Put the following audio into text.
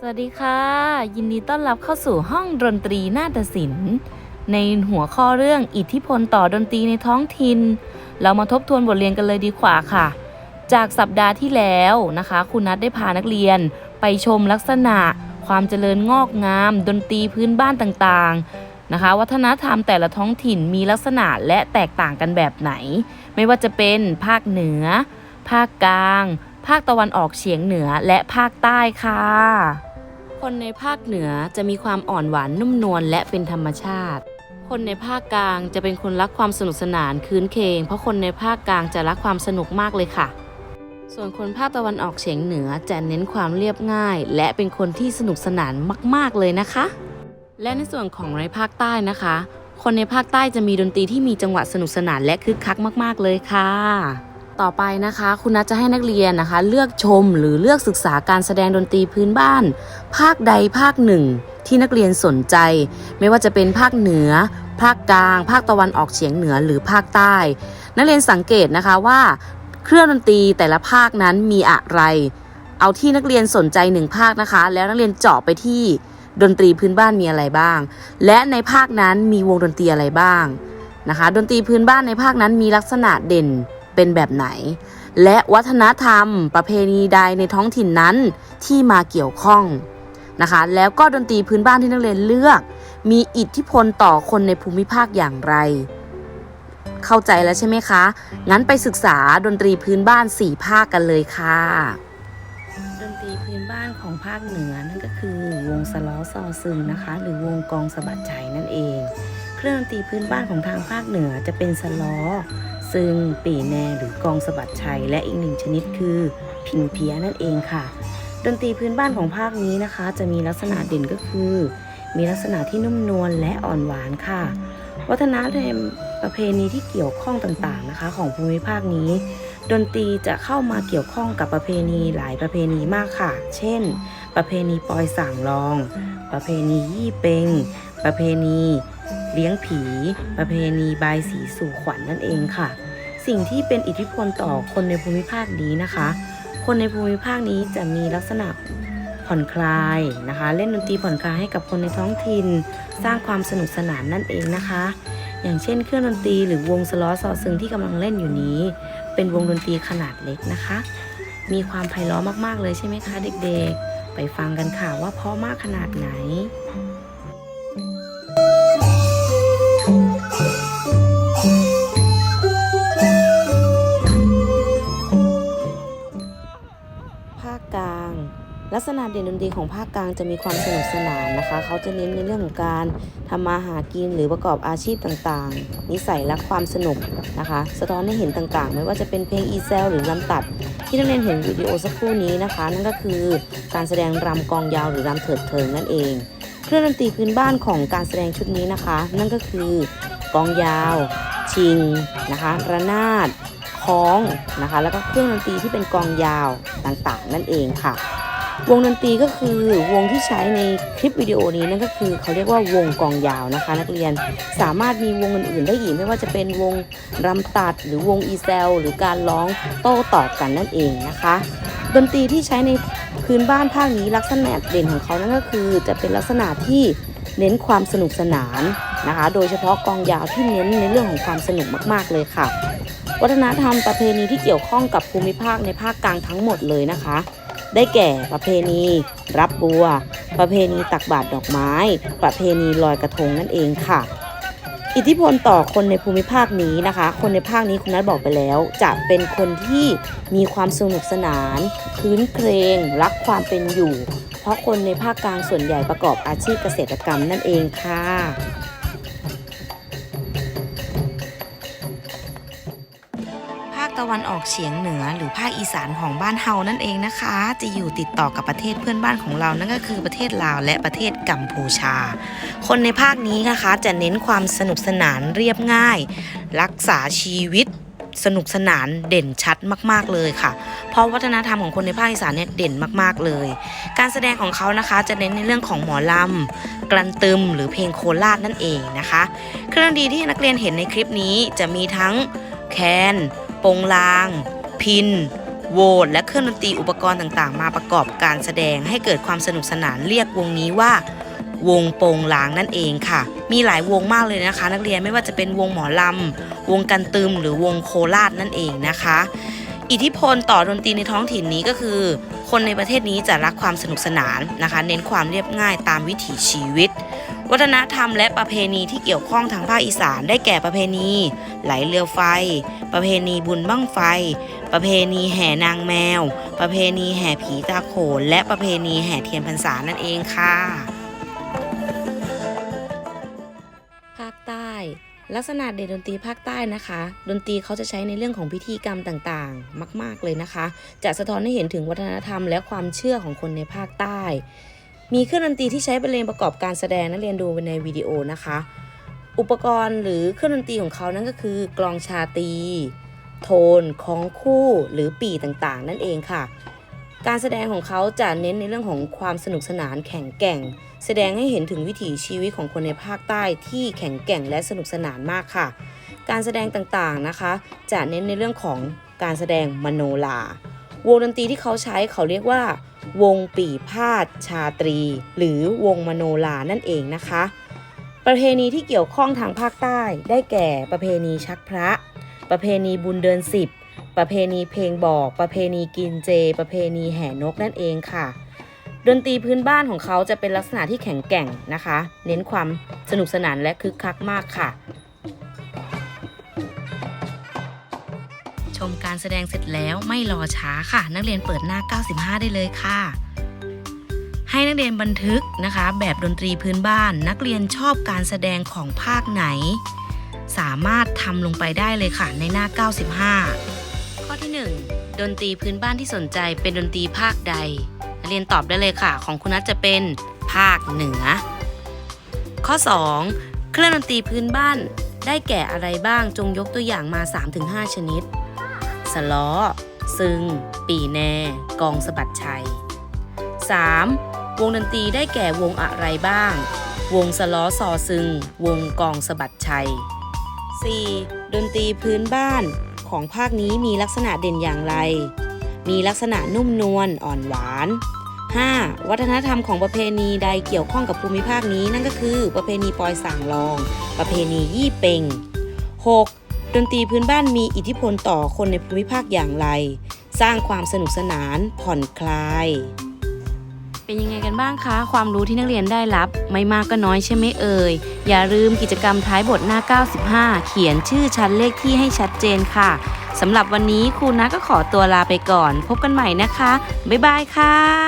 สวัสดีค่ะ ยินดีต้อนรับเข้าสู่ห้องดนตรีนาฏศิลป์ ในหัวข้อเรื่องอิทธิพลต่อดนตรีในท้องถิ่น เรามาทบทวนบทเรียนกันเลยดีกว่าค่ะ จากสัปดาห์ที่แล้วนะคะ คุณนัทได้พานักเรียน ไปชมลักษณะ ความเจริญงอกงาม ดนตรีพื้นบ้านต่างๆนะคะ วัฒนธรรมแต่ละท้องถิ่นมีลักษณะและแตกต่างกันแบบไหน ไม่ว่าจะเป็นภาคเหนือ ภาคกลาง ภาคตะวันออกเฉียงเหนือและภาคใต้ค่ะ คนในภาคเหนือจะมีความอ่อนหวานนุ่มนวลและเป็นธรรมชาติ คนในภาคกลางจะเป็นคนรักความสนุกสนานคืนเคงเพราะคนในภาคกลางจะรักความสนุกมากเลยค่ะ ส่วนคนภาคตะวันออกเฉียงเหนือจะเน้นความเรียบง่าย และเป็นคนที่สนุกสนานมาก ๆเลยนะคะ และในส่วนของในภาคใต้นะคะ คนในภาคใต้จะมีดนตรีที่มีจังหวะสนุกสนานและคึกคักมาก ๆเลยค่ะ ต่อไปนะคะคุณนัทจะให้นักเรียนนะคะ เลือกชมหรือเลือกศึกษาการแสดงดนตรีพื้นบ้าน ภาคใดภาคหนึ่ง ที่นักเรียนสนใจ ไม่ว่าจะเป็นภาคเหนือ ภาคกลาง ภาคตะวันออกเฉียงเหนือหรือภาคใต้ นักเรียนสังเกตนะคะว่า เครื่องดนตรีแต่ละภาคนั้นมีอะไร เอาที่นักเรียนสนใจหนึ่งภาคนะคะ แล้วนักเรียนเจาะไปที่ดนตรีพื้นบ้านมีอะไรบ้าง และในภาคนั้นมีวงดนตรีอะไรบ้างนะคะ ดนตรีพื้นบ้านในภาคนั้นมีลักษณะเด่น เป็นแบบไหน และวัฒนธรรม ประเพณีใดในท้องถิ่นนั้นที่มาเกี่ยวข้องนะคะ แล้วก็ดนตรีพื้นบ้านที่นักเรียนเลือก มีอิทธิพลต่อคนในภูมิภาคอย่างไร เข้าใจแล้วใช่ไหมคะ งั้นไปศึกษาดนตรีพื้นบ้าน 4 ภาคกันเลยค่ะ ดนตรีพื้นบ้านของภาคเหนือนั่นก็คือ วงสล้อซอซึงนะคะ หรือวงกองสะบัดชัยนั่นเอง เครื่องดนตรีพื้นบ้านของทางภาคเหนือจะเป็นสล้อ ซึ่งปีแนหรือกองสะบัดชัยและอีกหนึ่งชนิดคือพินเพียนั่นเองค่ะ ดนตรีพื้นบ้านของภาคนี้นะคะ จะมีลักษณะเด่นก็คือ มีลักษณะที่นุ่มนวลและอ่อนหวานค่ะ วัฒนธรรมประเพณีที่เกี่ยวข้องต่างๆนะคะ ของภูมิภาคนี้ ดนตรีจะเข้ามาเกี่ยวข้องกับประเพณีหลายประเพณีมากค่ะ เช่น ประเพณีปอยส่างรอง ประเพณียี่เปงประเพณี เลี้ยงผี ประเพณีบายสีสู่ขวัญนนั่นเองค่ะ สิ่งที่เป็นอิทธิพลต่อคนในภูมิภาคนี้นะคะ คนในภูมิภาคนี้จะมีลักษณะผ่อนคลายนะคะ เล่นดนตรีผ่อนคลายให้กับคนในท้องถิ่น สร้างความสนุกสนานนั่นเองนะคะ อย่างเช่น เครื่องดนตรีหรือวงสล้อซอซึงที่กำลังเล่นอยู่นี้ เป็นวงดนตรีขนาดเล็กนะคะ มีความไพเราะมากๆเลยใช่ไหมคะ เด็กๆ ไปฟังกันค่ะว่าเพราะมากขนาดไหน ลักษณะเด่นดนตรีของภาคกลางจะมีความสนุกสนานนะคะ เขาจะเน้นในเรื่องของการทำมาหากินหรือประกอบอาชีพต่างๆ นิสัยและความสนุกนะคะ สะท้อนให้เห็นต่างๆ ไม่ว่าจะเป็นเพลงอีเซลหรือลำตัด ที่นักเรียนเห็นวิดีโอสักครู่นี้นะคะ นั่นก็คือการแสดงรำกองยาวหรือรำเถิดเทิงนั่นเอง เครื่องดนตรีพื้นบ้านของการแสดงชุดนี้นะคะ นั่นก็คือกองยาว ชิงนะคะระนาดคล้องนะคะ แล้วก็เครื่องดนตรีที่เป็นกองยาวต่างๆ นั่นเองค่ะ วงดนตรีก็คือวงที่ใช้ในคลิปวิดีโอนี้นั่นก็คือเขาเรียกว่าวงกองยาวนะคะ นักเรียนสามารถมีวงอื่นๆได้อีกไม่ว่าจะเป็นวงรำตัด หรือวงอีเซลหรือการร้องโต้ตอบกันนั่นเองนะคะ ดนตรีที่ใช้ในพื้นบ้านภาคนี้ลักษณะเด่นของเขานั่นก็คือจะเป็นลักษณะที่เน้นความสนุกสนานนะคะ โดยเฉพาะกองยาวที่เน้นในเรื่องของความสนุกมากๆเลยค่ะ วัฒนธรรมประเพณีที่เกี่ยวข้องกับภูมิภาคในภาคกลางทั้งหมดเลยนะคะ ได้แก่ประเพณี รับบัว ประเพณีตักบาตรดอกไม้ ประเพณีลอยกระทงนั่นเองค่ะ อิทธิพลต่อคนในภูมิภาคนี้นะคะ คนในภาคนี้คุณนัทบอกไปแล้ว จะเป็นคนที่มีความสนุกสนาน คื้นเครง รักความเป็นอยู่ เพราะคนในภาคกลางส่วนใหญ่ประกอบอาชีพเกษตรกรรมนั่นเองค่ะ วันออกเฉียงเหนือหรือภาคอีสานของบ้านเฮานั่นเองนะคะ จะอยู่ติดต่อกับประเทศเพื่อนบ้านของเรานั่นก็คือประเทศลาวและประเทศกัมพูชา คนในภาคนี้นะคะจะเน้นความสนุกสนานเรียบง่าย รักษาชีวิตสนุกสนานเด่นชัดมาก ๆ เลยค่ะ เพราะวัฒนธรรมของคนในภาคอีสานเนี่ยเด่นมาก ๆ เลย การแสดงของเขานะคะจะเน้นในเรื่องของหมอลำกลันตึมหรือเพลงโคราชนั่นเองนะคะ เครื่องดีที่นักเรียนเห็นในคลิปนี้จะมีทั้งแคน โปงลาง พิน โวดและเครื่องดนตรีอุปกรณ์ต่างๆ มาประกอบการแสดงให้เกิดความสนุกสนานเรียกวงนี้ว่าวงโปงลางนั่นเองค่ะ มีหลายวงมากเลยนะคะ นักเรียนไม่ว่าจะเป็นวงหมอลำ วงกันตึมหรือวงโคราชนั่นเองนะคะ อิทธิพลต่อดนตรีในท้องถิ่นนี้ก็คือ คนในประเทศนี้จะรักความสนุกสนานนะคะ เน้นความเรียบง่ายตามวิถีชีวิต วัฒนธรรมและประเพณีที่เกี่ยวข้องทางภาคอีสานได้แก่ประเพณี ไหลเรือไฟ ประเพณีบุญบั้งไฟ ประเพณีแห่นางแมว ประเพณีแห่ผีตาโขนและประเพณีแห่เทียนพรรษานั่นเองค่ะ ลักษณะเด่นดนตรีภาคใต้นะคะ ดนตรีเขาจะใช้ในเรื่องของพิธีกรรมต่างๆ มาก ๆเลยนะคะ จะสะท้อนให้เห็นถึงวัฒนธรรมและความเชื่อของคนในภาคใต้ มีเครื่องดนตรีที่ใช้บรรเลงประกอบการแสดงนักเรียนดูในวิดีโอนะคะ อุปกรณ์หรือเครื่องดนตรีของเขานั่นก็คือกลองชาตี โทนของคู่หรือปีต่างๆ นั่นเองค่ะ การแสดงของเขาจะเน้นในเรื่องของความสนุกสนานแข็งแกร่ง แสดงให้เห็นถึงวิถีชีวิตของคนในภาคใต้ที่แข็งแกร่งและสนุกสนานมากค่ะ การแสดงต่างๆนะคะ จะเน้นในเรื่องของการแสดงมโนลาวงดนตรีที่เขาใช้เขาเรียกว่า วงปีพาดชาตรี หรือวงมโนลานั่นเองนะคะ ประเพณีที่เกี่ยวข้องทางภาคใต้ได้แก่ประเพณีชักพระ ประเพณีบุญเดือนสิบ ประเพณีเพลงบอก ประเพณีกินเจ ประเพณีแห่นกนั่นเองค่ะ ดนตรีพื้นบ้านของเขาจะเป็นลักษณะที่แข็งแกร่งนะคะ เน้นความสนุกสนานและคึกคักมากค่ะ ชมการแสดงเสร็จแล้วไม่รอช้าค่ะ นักเรียนเปิดหน้า 95 ได้เลยค่ะ ให้นักเรียนบันทึกนะคะ แบบดนตรีพื้นบ้าน นักเรียนชอบการแสดงของภาคไหน สามารถทำลงไปได้เลยค่ะในหน้า 95ข้อ ที่ 1 ดนตรีพื้นบ้านที่สนใจเป็นดนตรีภาคใดเรียนตอบได้เลยค่ะ ของคุณนัทจะเป็นภาคเหนือ ข้อ 2 เครื่องดนตรีพื้นบ้านได้แก่อะไรบ้างจงยกตัวอย่างมา 3-5 ชนิด สล้อ ซึง ปีแน่กองสะบัดชัย 3. วงดนตรีได้แก่วงอะไรบ้าง วงสล้อซอซึง วงกองสะบัดชัย 4. ดนตรีพื้นบ้าน ของภาคนี้มีลักษณะเด่นอย่างไร มีลักษณะนุ่มนวลอ่อนหวาน 5. วัฒนธรรมของประเพณีใดเกี่ยวข้องกับภูมิภาคนี้นั่นก็คือ ประเพณีปอยสางลอง ประเพณียี่เปง 6. ดนตรีพื้นบ้านมีอิทธิพลต่อคนในภูมิภาคอย่างไร สร้างความสนุกสนานผ่อนคลาย เป็นยังไงกันบ้างคะ ความรู้ที่นักเรียนได้รับ ไม่มากก็น้อยใช่ไหมเอ่ย อย่าลืมกิจกรรมท้ายบทหน้า 95 เขียนชื่อชั้นเลขที่ให้ชัดเจนค่ะสำหรับวันนี้ครูนะก็ขอตัวลาไปก่อน พบกันใหม่นะคะ บ๊ายบายค่ะ